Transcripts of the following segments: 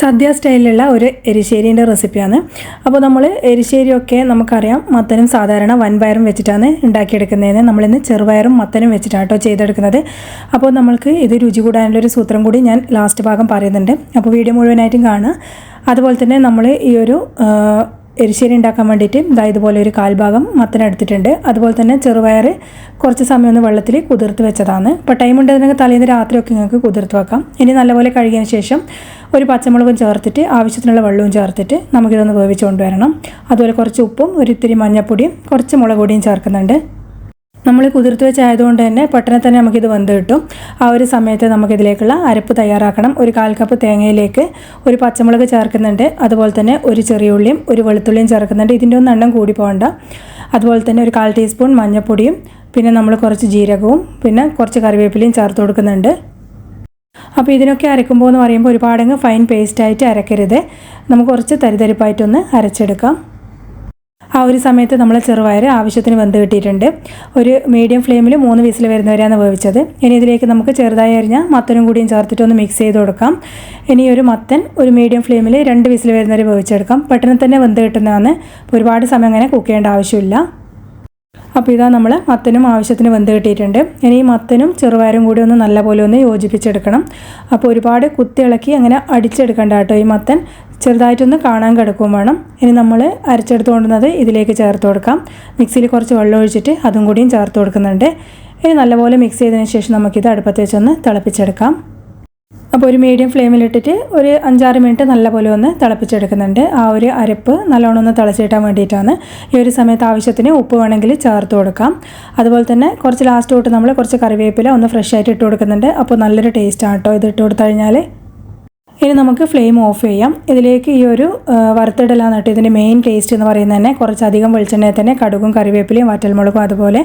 സദ്യ സ്റ്റൈലിലുള്ള ഒരു എരിശ്ശേരിന്റെ റെസിപ്പിയാണ്. അപ്പോൾ നമ്മൾ എരിശ്ശേരിയൊക്കെ നമുക്കറിയാം മത്തനും സാധാരണ വൻപയറും വെച്ചിട്ടാണ് ഉണ്ടാക്കിയെടുക്കുന്നതെന്ന്. നമ്മളിന്ന് ചെറുപയറും മത്തനും വെച്ചിട്ടാണ് കേട്ടോ ചെയ്തെടുക്കുന്നത്. അപ്പോൾ നമ്മൾക്ക് ഇത് രുചി കൂടാനുള്ളൊരു സൂത്രം കൂടി ഞാൻ ലാസ്റ്റ് ഭാഗം പറയുന്നുണ്ട്. അപ്പോൾ വീഡിയോ മുഴുവനായിട്ടും കാണുക. അതുപോലെ തന്നെ നമ്മൾ ഈ ഒരു എരിശ്ശേരി ഉണ്ടാക്കാൻ വേണ്ടിയിട്ട് ഇതാ ഇതുപോലെ ഒരു കാൽഭാഗം മത്തൻ എടുത്തിട്ടുണ്ട്. അതുപോലെ തന്നെ ചെറുപയർ കുറച്ച് സമയം ഒന്ന് വെള്ളത്തിൽ കുതിർത്ത് വെച്ചതാണ്. ഇപ്പോൾ ടൈം ഉണ്ടെങ്കിൽ തലേന്ന് രാത്രിയൊക്കെ നിങ്ങൾക്ക് കുതിർത്ത് വെക്കാം. ഇനി നല്ലപോലെ കഴുകിയതിന് ശേഷം ഒരു പച്ചമുളകും ചേർത്തിട്ട് ആവശ്യത്തിനുള്ള വെള്ളവും ചേർത്തിട്ട് നമുക്കിതൊന്ന് വേവിച്ച് കൊണ്ടുവരണം. അതുപോലെ കുറച്ച് ഉപ്പും ഒരു ഇത്തിരി മഞ്ഞൾപ്പൊടിയും കുറച്ച് മുളക് പൊടിയും ചേർക്കുന്നുണ്ട്. നമ്മൾ കുതിർത്ത് വെച്ചായതുകൊണ്ട് തന്നെ പെട്ടെന്ന് തന്നെ നമുക്കിത് വെന്ത് കിട്ടും. ആ ഒരു സമയത്ത് നമുക്കിതിലേക്കുള്ള അരപ്പ് തയ്യാറാക്കണം. ഒരു കാൽ കപ്പ് തേങ്ങയിലേക്ക് ഒരു പച്ചമുളക് ചേർക്കുന്നുണ്ട്. അതുപോലെ തന്നെ ഒരു ചെറിയ ഉള്ളിയും ഒരു വെളുത്തുള്ളിയും ചേർക്കുന്നുണ്ട്. ഇതിന്റെ ഒന്നും എണ്ണം കൂടി പോകണ്ട. അതുപോലെ തന്നെ ഒരു കാൽ ടീസ്പൂൺ മഞ്ഞൾപ്പൊടിയും പിന്നെ നമ്മൾ കുറച്ച് ജീരകവും പിന്നെ കുറച്ച് കറിവേപ്പിലയും ചേർത്ത് കൊടുക്കുന്നുണ്ട്. അപ്പോൾ ഇതിനൊക്കെ അരക്കുമ്പോൾ എന്ന് പറയുമ്പോൾ ഒരുപാടങ്ങ് ഫൈൻ പേസ്റ്റായിട്ട് അരക്കരുത്. നമുക്ക് കുറച്ച് തരിതരിപ്പായിട്ടൊന്ന് അരച്ചെടുക്കാം. ആ ഒരു സമയത്ത് നമ്മൾ ചെറുപയർ ആവശ്യത്തിന് വെന്ത് കിട്ടിയിട്ടുണ്ട്. ഒരു മീഡിയം ഫ്ലെയിമിൽ മൂന്ന് വിസിൽ വരുന്നവരെയാണ് വേവിച്ചത്. ഇനി ഇതിലേക്ക് നമുക്ക് ചെറുതായി അരിഞ്ഞ മത്തനും കൂടിയും ചേർത്തിട്ടൊന്ന് മിക്സ് ചെയ്ത് കൊടുക്കാം. ഇനി ഒരു മത്തൻ ഒരു മീഡിയം ഫ്ലെയിമിൽ രണ്ട് വിസിൽ വരുന്നവരെ വേവിച്ചെടുക്കാം. പെട്ടെന്ന് തന്നെ വെന്ത് കിട്ടുന്നതാണ്. ഒരുപാട് സമയം അങ്ങനെ കുക്ക് ചെയ്യേണ്ട ആവശ്യമില്ല. അപ്പോൾ ഇതാ നമ്മൾ മത്തനും ആവശ്യത്തിന് വെന്ത് കിട്ടിയിട്ടുണ്ട്. ഇനി ഈ മത്തനും ചെറുപയറും കൂടി ഒന്ന് നല്ലപോലെ ഒന്ന് യോജിപ്പിച്ചെടുക്കണം. അപ്പോൾ ഒരുപാട് കുത്തി ഇളക്കി അങ്ങനെ അടിച്ചെടുക്കണ്ട കേട്ടോ ഈ മത്തൻ. ചെറുതായിട്ടൊന്ന് കാണാൻ കിടക്കും വേണം. ഇനി നമ്മൾ അരച്ചെടുത്ത് കൊണ്ടുവന്നത് ഇതിലേക്ക് ചേർത്ത് കൊടുക്കാം. മിക്സിയിൽ കുറച്ച് വെള്ളം ഒഴിച്ചിട്ട് അതും കൂടിയും ചേർത്ത് കൊടുക്കുന്നുണ്ട്. ഇനി നല്ലപോലെ മിക്സ് ചെയ്തതിന് ശേഷം നമുക്കിത് അടുപ്പത്ത് വെച്ചൊന്ന് തിളപ്പിച്ചെടുക്കാം. അപ്പോൾ ഒരു മീഡിയം ഫ്ലെയിമിലിട്ടിട്ട് ഒരു അഞ്ചാറ് മിനിറ്റ് നല്ലപോലെ ഒന്ന് തിളപ്പിച്ചെടുക്കുന്നുണ്ട്. ആ ഒരു അരപ്പ് നല്ലോണം ഒന്ന് തിളച്ചിട്ടാൻ വേണ്ടിയിട്ടാണ് ഈ ഒരു സമയത്ത് ആവശ്യത്തിന് ഉപ്പ് വേണമെങ്കിൽ ചേർത്ത് കൊടുക്കാം. അതുപോലെ തന്നെ കുറച്ച് ലാസ്റ്റ് തൊട്ട് നമ്മൾ കുറച്ച് കറിവേപ്പില ഒന്ന് ഫ്രഷ് ആയിട്ട് ഇട്ട് കൊടുക്കുന്നുണ്ട്. അപ്പോൾ നല്ലൊരു ടേസ്റ്റാണ് കേട്ടോ ഇത് ഇട്ട് കൊടുത്തു കഴിഞ്ഞാൽ ഇനി നമുക്ക് ഫ്ലെയിം ഓഫ് ചെയ്യാം. ഇതിലേക്ക് ഈ ഒരു വറുത്തിടലാണ് കേട്ടോ ഇതിന്റെ മെയിൻ ടേസ്റ്റ് എന്ന് പറയുന്നത് തന്നെ കുറച്ചധികം വെളിച്ചെണ്ണയിൽ തന്നെ കടുകും കറിവേപ്പിലയും വറ്റൽമുളകും അതുപോലെ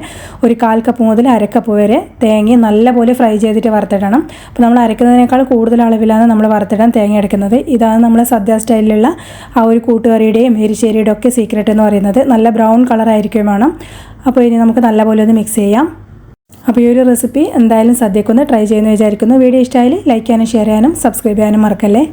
ഒരു കാൽ കപ്പ് മുതൽ അരക്കപ്പ് വരെ തേങ്ങ നല്ലപോലെ ഫ്രൈ ചെയ്തിട്ട് വറുത്തിടണം. അപ്പോൾ നമ്മൾ അരക്കുന്നതിനേക്കാൾ കൂടുതൽ അളവിലാണ് നമ്മൾ വറുത്തിടാൻ തേങ്ങ എടുക്കുന്നത്. ഇതാണ് നമ്മൾ സദ്യ സ്റ്റൈലിലുള്ള ആ ഒരു കൂട്ടുകറിയുടെയും എരിശ്ശേരിയുടെ ഒക്കെ സീക്രട്ട് എന്ന് പറയുന്നത്. നല്ല ബ്രൗൺ കളറായിരിക്കും വേണം. അപ്പോൾ ഇനി നമുക്ക് നല്ലപോലെ ഒന്ന് മിക്സ് ചെയ്യാം. അപ്പോൾ ഈ ഒരു റെസിപ്പി എന്തായാലും സദ്യക്കൊന്ന് ട്രൈ ചെയ്യുമെന്ന് വിചാരിക്കുന്നു. വീഡിയോ ഇഷ്ടമായാൽ ലൈക്ക് ചെയ്യാനും ഷെയർ ചെയ്യാനും സബ്സ്ക്രൈബ് ചെയ്യാനും മറക്കല്ലേ?